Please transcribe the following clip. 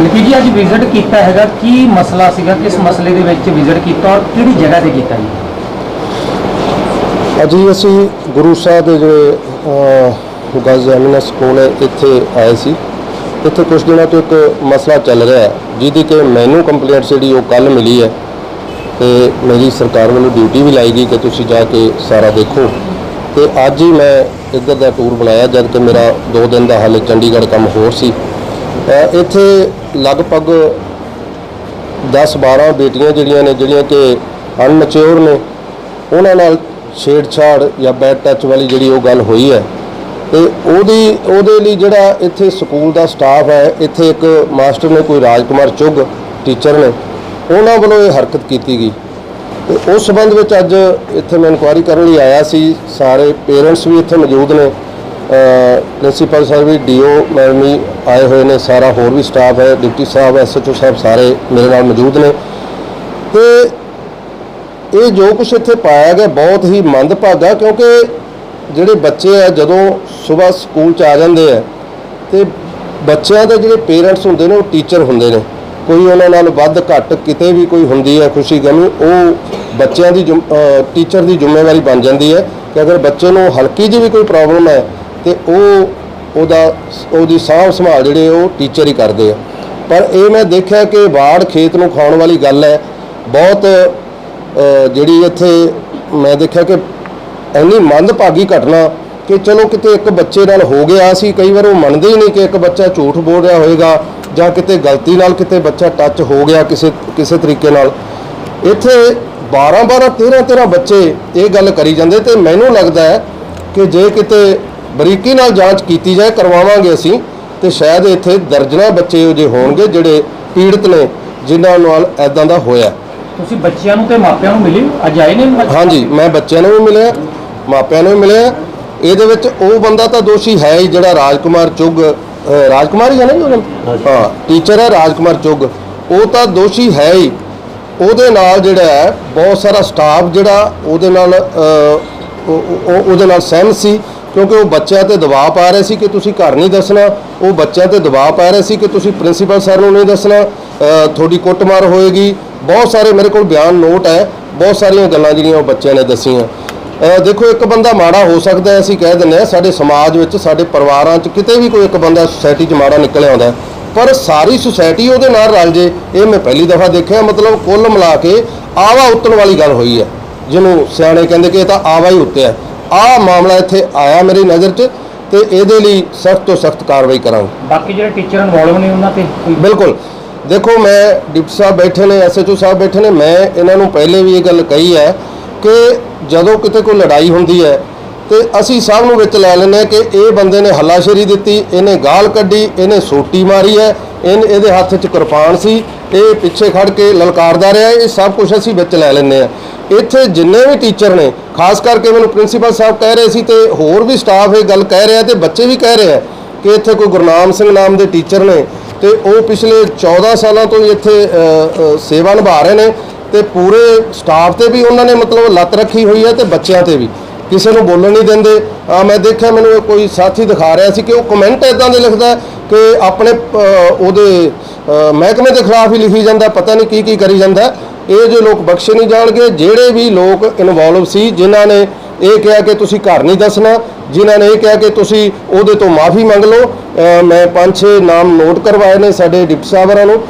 ਨਿੱਕੀ ਜੀ ਅੱਜ ਵਿਜ਼ਿਟ ਕੀਤਾ ਹੈਗਾ। ਕੀ ਮਸਲਾ ਸੀਗਾ? ਕਿਸ ਮਸਲੇ ਦੇ ਵਿੱਚ ਵਿਜ਼ਿਟ ਕੀਤਾ ਔਰ ਕਿਹੜੀ ਜਗ੍ਹਾ ਤੇ ਕੀਤਾ ਜੀ? ਅੱਜ ਅਸੀਂ ਗੁਰੂ ਸਾਹਿਬ ਦੇ ਜਿਹੜੇ ਅਹ, ਗਾਜ਼ੀ ਸਕੂਲ ਹੈ ਇੱਥੇ ਆਏ ਸੀ। ਇੱਥੇ ਕੁਝ ਦਿਨਾਂ ਤੋਂ ਇੱਕ ਮਸਲਾ ਚੱਲ ਰਿਹਾ ਹੈ ਜਿਹਦੀ ਕਿ ਮੈਨੂੰ ਕੰਪਲੇਂਟ ਜਿਹੜੀ ਉਹ ਕੱਲ ਮਿਲੀ ਹੈ। ਤੇ ਮੇਰੀ ਸਰਕਾਰ ਵੱਲੋਂ ਡਿਊਟੀ ਵੀ ਲਾਈ ਗਈ ਕਿ ਤੁਸੀਂ ਜਾ ਕੇ ਸਾਰਾ ਦੇਖੋ। ਤੇ ਅੱਜ ਹੀ ਮੈਂ ਇੱਧਰ ਦਾ ਟੂਰ ਬਣਾਇਆ ਜਦ ਕਿ ਮੇਰਾ 2 ਦਿਨ ਦਾ ਹਾਲੇ ਚੰਡੀਗੜ੍ਹ ਕੰਮ ਹੋਰ ਸੀ। ਇੱਥੇ ਲਗਭਗ 10-12 ਬੇਟੀਆਂ ਜਿਹੜੀਆਂ ਨੇ, ਜਿਹੜੀਆਂ ਕਿ ਅਨਮੈਚੁਰ ਨੇ, ਉਹਨਾਂ ਨਾਲ ਛੇੜਛਾੜ ਜਾਂ ਬੈਡ ਟੱਚ ਵਾਲੀ ਜਿਹੜੀ ਉਹ ਗੱਲ ਹੋਈ ਹੈ। ਤੇ ਉਹਦੀ, ਉਹਦੇ ਲਈ ਜਿਹੜਾ ਇੱਥੇ ਸਕੂਲ ਦਾ ਸਟਾਫ ਹੈ, ਇੱਥੇ ਇੱਕ ਮਾਸਟਰ ਨੇ, ਕੋਈ ਰਾਜਕੁਮਾਰ ਚੁੱਗ ਟੀਚਰ ਨੇ, ਉਹਨਾਂ ਵੱਲੋਂ ਇਹ ਹਰਕਤ ਕੀਤੀ ਗਈ। ਤੇ ਉਸ ਸੰਬੰਧ ਵਿੱਚ ਅੱਜ ਇੱਥੇ ਮੈਂ ਇਨਕੁਆਇਰੀ ਕਰਨ ਲਈ ਆਇਆ ਸੀ। ਸਾਰੇ ਪੇਰੈਂਟਸ ਵੀ ਇੱਥੇ ਮੌਜੂਦ ਨੇ। ਪ੍ਰਿੰਸੀਪਲ ਸਰ ਵੀ ਡੀਓ ਮੈਡਮ ਵੀ ਆਏ ਹੋਏ ਨੇ, ਸਾਰਾ ਹੋਰ ਵੀ ਸਟਾਫ ਹੈ, ਡਿਪਟੀ ਸਾਹਿਬ ਐਸਐਚਓ ਸਾਹਿਬ ਸਾਰੇ ਮੇਰੇ ਨਾਲ ਮੌਜੂਦ ਨੇ। ਤੇ ਇਹ ਜੋ ਕੁਝ ਇੱਥੇ ਪਾਇਆ ਗਿਆ, ਬਹੁਤ ਹੀ ਮੰਦਭਾਗਾ, ਕਿਉਂਕਿ ਜਿਹੜੇ ਬੱਚੇ ਆ, ਜਦੋਂ ਸਵੇਰ ਸਕੂਲ ਚ ਆ ਜਾਂਦੇ ਆ, ਤੇ ਬੱਚਿਆਂ ਦੇ ਜਿਹੜੇ ਪੇਰੈਂਟਸ ਹੁੰਦੇ ਨੇ, ਉਹ ਟੀਚਰ ਹੁੰਦੇ ਨੇ। ਕੋਈ ਉਹਨਾਂ ਨਾਲ ਵੱਧ ਘੱਟ ਕਿਤੇ ਵੀ ਕੋਈ ਹੁੰਦੀ ਹੈ ਖੁਸ਼ੀ ਗਮੀ, ਉਹ ਬੱਚਿਆਂ ਦੀ ਟੀਚਰ ਦੀ ਜ਼ਿੰਮੇਵਾਰੀ ਬਣ ਜਾਂਦੀ ਹੈ ਕਿ ਅਗਰ ਬੱਚੇ ਨੂੰ ਹਲਕੀ ਜਿਹੀ ਵੀ ਕੋਈ ਪ੍ਰੋਬਲਮ ਹੈ ਤੇ ਉਹ ਉਹਦਾ, ਉਹਦੀ ਸਾਂਭ ਸੰਭਾਲ ਜਿਹੜੇ ਉਹ ਟੀਚਰ ਹੀ ਕਰਦੇ ਆ। ਪਰ ਇਹ ਮੈਂ ਦੇਖਿਆ ਕਿ ਬਾੜ ਖੇਤ ਨੂੰ ਖਾਣ ਵਾਲੀ ਗੱਲ ਹੈ। ਬਹੁਤ ਜਿਹੜੀ ਇੱਥੇ ਮੈਂ ਦੇਖਿਆ ਕਿ ਇੰਨੀ ਮੰਦਭਾਗੀ ਘਟਨਾ ਕਿ ਚਲੋ ਕਿਤੇ ਇੱਕ ਬੱਚੇ ਨਾਲ ਹੋ ਗਿਆ ਸੀ, ਕਈ ਵਾਰ ਉਹ ਮੰਨਦੇ ਹੀ ਨਹੀਂ ਕਿ ਇੱਕ ਬੱਚਾ ਝੂਠ ਬੋਲ ਰਿਹਾ ਹੋਵੇਗਾ ਜਾਂ ਕਿਤੇ ਗਲਤੀ ਨਾਲ ਕਿਤੇ ਬੱਚਾ ਟੱਚ ਹੋ ਗਿਆ ਕਿਸੇ ਕਿਸੇ ਤਰੀਕੇ ਨਾਲ। ਇੱਥੇ 12 12 13 13 ਬੱਚੇ ਇਹ ਗੱਲ ਕਰੀ ਜਾਂਦੇ ਤੇ ਮੈਨੂੰ ਲੱਗਦਾ ਹੈ ਕਿ ਜੇ ਕਿਤੇ ਬਰੀਕੀ ਨਾਲ ਜਾਂਚ ਕੀਤੀ ਜਾਏ ਕਰਵਾਵਾਂਗੇ ਅਸੀਂ ਤੇ ਸ਼ਾਇਦ ਇੱਥੇ ਦਰਜਨਾਂ ਬੱਚੇ ਉਹ ਜੇ ਹੋਣਗੇ ਜਿਹੜੇ ਪੀੜਤ ਨੇ ਜਿਨ੍ਹਾਂ ਨਾਲ ਐਦਾਂ ਦਾ ਹੋਇਆ। ਤੁਸੀਂ ਬੱਚਿਆਂ ਨੂੰ ਤੇ ਮਾਪਿਆਂ ਨੂੰ ਮਿਲੇ ਅੱਜ ਆਏ ਨੇ? ਹਾਂਜੀ ਮੈਂ ਬੱਚਿਆਂ ਨੂੰ ਵੀ ਮਿਲਿਆ ਮਾਪਿਆਂ ਨੂੰ ਵੀ ਮਿਲਿਆ। ਇਹਦੇ ਵਿੱਚ ਉਹ ਬੰਦਾ ਤਾਂ ਦੋਸ਼ੀ ਹੈ ਹੀ ਜਿਹੜਾ ਰਾਜਕੁਮਾਰ ਚੁੱਗ ਰਾਜਕੁਮਾਰ ਹੀ ਹੈ ਨਾ ਜੀ? ਹਾਂ ਟੀਚਰ ਹੈ ਰਾਜਕੁਮਾਰ ਚੁੱਗ। ਉਹ ਤਾਂ ਦੋਸ਼ੀ ਹੈ ਹੀ। ਉਹਦੇ ਨਾਲ ਜਿਹੜਾ ਹੈ ਬਹੁਤ ਸਾਰਾ ਸਟਾਫ ਜਿਹੜਾ ਉਹਦੇ ਨਾਲ ਉਹਦੇ ਨਾਲ ਸਹਿਮਤ ਸੀ। ਕਿਉਂਕਿ ਉਹ ਬੱਚਿਆਂ ਤੇ ਦਬਾਅ ਪਾ ਰਹੇ ਸੀ ਕਿ ਤੁਸੀਂ ਘਰ ਨਹੀਂ ਦੱਸਣਾ, ਉਹ ਬੱਚਿਆਂ ਤੇ ਦਬਾਅ ਪਾ ਰਹੇ ਸੀ ਕਿ ਤੁਸੀਂ ਪ੍ਰਿੰਸੀਪਲ ਸਰ ਨੂੰ ਨਹੀਂ ਦੱਸਣਾ ਤੁਹਾਡੀ ਕੁੱਟਮਾਰ ਹੋਏਗੀ। ਬਹੁਤ ਸਾਰੇ ਮੇਰੇ ਕੋਲ ਬਿਆਨ ਨੋਟ ਹੈ, ਬਹੁਤ ਸਾਰੀਆਂ ਗੱਲਾਂ ਜਿਹੜੀਆਂ ਉਹ ਬੱਚਿਆਂ ਨੇ ਦੱਸੀਆਂ। ਦੇਖੋ, ਇੱਕ ਬੰਦਾ ਮਾੜਾ ਹੋ ਸਕਦਾ ਅਸੀਂ ਕਹਿ ਦਿੰਦੇ ਆ ਸਾਡੇ ਸਮਾਜ ਵਿੱਚ, ਸਾਡੇ ਪਰਿਵਾਰਾਂ 'ਚ ਕਿਤੇ ਵੀ ਕੋਈ ਇੱਕ ਬੰਦਾ ਸੁਸਾਇਟੀ 'ਚ ਮਾੜਾ ਨਿਕਲ ਆਉਂਦਾ ਪਰ ਸਾਰੀ ਸੁਸਾਇਟੀ ਉਹਦੇ ਨਾਲ ਰਲ ਜੇ, ਇਹ ਮੈਂ ਪਹਿਲੀ ਦਫਾ ਦੇਖਿਆ, ਮਤਲਬ ਕੁੱਲ ਮਿਲਾ ਕੇ ਆਵਾ ਉੱਤਣ ਵਾਲੀ ਗੱਲ ਹੋਈ ਹੈ। ਜਿਹਨੂੰ ਸਿਆਣੇ ਕਹਿੰਦੇ ਕਿ ਇਹ ਤਾਂ ਆਵਾ ਹੀ ਉੱਤੇ ਹੈ। ਆਹ ਮਾਮਲਾ ਇੱਥੇ ਆਇਆ ਮੇਰੀ ਨਜ਼ਰ 'ਚ ਤੇ ਇਹਦੇ ਲਈ ਸਖਤ ਤੋਂ ਸਖਤ ਕਾਰਵਾਈ ਕਰਾਂਗੇ। ਬਾਕੀ ਜਿਹੜੇ ਟੀਚਰ ਇਨਵੋਲਵ ਨੇ ਉਹਨਾਂ ਤੇ ਕੋਈ ਬਿਲਕੁਲ। ਦੇਖੋ ਮੈਂ ਡਿਪਟੀ ਸਾਹਿਬ ਬੈਠੇ ਨੇ ਐਸਐਚਓ ਸਾਹਿਬ ਬੈਠੇ ਨੇ ਮੈਂ ਇਹਨਾਂ ਨੂੰ ਪਹਿਲੇ ਵੀ ਇਹ ਗੱਲ ਕਹੀ ਹੈ ਕਿ ਜਦੋਂ ਕਿਤੇ ਕੋਈ ਲੜਾਈ ਹੁੰਦੀ ਹੈ ਤੇ ਅਸੀਂ ਸਭ ਨੂੰ ਵਿੱਚ ਲੈ ਹਾਂ ਕਿ ਇਹ ਬੰਦੇ ਨੇ ਹੱਲਾਸ਼ੇਰੀ ਦਿੱਤੀ ਇਹਨੇ ਗਾਲ ਕੱਢੀ ਇਹਨੇ ਸੋਟੀ ਮਾਰੀ ਹੈ ਇਹਨ ਇਹਦੇ ਹੱਥ 'ਚ ਕਿਰਪਾਨ ਸੀ ਇਹ ਪਿੱਛੇ ਖੜ ਕੇ ਲਲਕਾਰਦਾ ਰਿਹਾ ਇਹ ਸਭ ਕੁਝ ਅਸੀਂ ਵਿੱਚ ਲੈ ਲੈਂਦੇ ਆ ਇੱਥੇ ਜਿੰਨੇ ਵੀ ਟੀਚਰ ਨੇ, ਖਾਸ ਕਰਕੇ ਮੈਨੂੰ ਪ੍ਰਿੰਸੀਪਲ ਸਾਹਿਬ ਕਹਿ ਰਹੇ ਸੀ ਤੇ ਹੋਰ ਵੀ ਸਟਾਫ ਇਹ ਗੱਲ ਕਹਿ ਰਿਹਾ ਤੇ ਬੱਚੇ ਵੀ ਕਹਿ ਰਹੇ ਆ ਕਿ ਇੱਥੇ ਕੋਈ ਗੁਰਨਾਮ ਸਿੰਘ ਨਾਮ ਦੇ ਟੀਚਰ ਨੇ ਤੇ ਉਹ ਪਿਛਲੇ 14 ਸਾਲਾਂ ਤੋਂ ਹੀ ਇੱਥੇ ਸੇਵਾ ਨਿਭਾ ਰਹੇ ਨੇ ਤੇ ਪੂਰੇ ਸਟਾਫ ਤੇ ਵੀ ਉਹਨਾਂ ਨੇ ਮਤਲਬ ਲੱਤ ਰੱਖੀ ਹੋਈ ਹੈ ਤੇ ਬੱਚਿਆਂ ਤੇ ਵੀ। ਕਿਸੇ ਨੂੰ ਬੋਲਣ ਨਹੀਂ ਦਿੰਦੇ। ਆ ਮੈਂ ਦੇਖਿਆ ਮੈਨੂੰ ਇਹ ਕੋਈ ਸਾਥੀ ਦਿਖਾ ਰਿਹਾ ਸੀ ਕਿ ਉਹ ਕਮੈਂਟ ਇਦਾਂ ਦੇ ਲਿਖਦਾ ਕਿ ਆਪਣੇ ਉਹਦੇ ਮਹਿਕਮੇ ਦੇ ਖਿਲਾਫ ਹੀ ਲਿਖੀ ਜਾਂਦਾ, ਪਤਾ ਨਹੀਂ ਕੀ ਕੀ ਕਰੀ ਜਾਂਦਾ। ਇਹ ਜੋ ਲੋਕ ਬਖਸ਼ੇ ਨਹੀਂ ਜਾਣਗੇ, ਜਿਹੜੇ ਵੀ ਲੋਕ ਇਨਵੋਲਵ ਸੀ, ਜਿਨ੍ਹਾਂ ਨੇ ਇਹ ਕਿਹਾ ਕਿ ਤੁਸੀਂ ਘਰ ਨਹੀਂ ਦੱਸਣਾ, ਜਿਨ੍ਹਾਂ ਨੇ ਇਹ ਕਿਹਾ ਕਿ ਤੁਸੀਂ ਉਹਦੇ ਤੋਂ ਮਾਫੀ ਮੰਗ ਲਓ ਮੈਂ ਪੰਜ ਛੇ ਨਾਮ ਨੋਟ ਕਰਵਾਏ ਨੇ ਸਾਡੇ ਡਿਪਟੀ ਸਾਹਿਬਾਂ ਨੂੰ।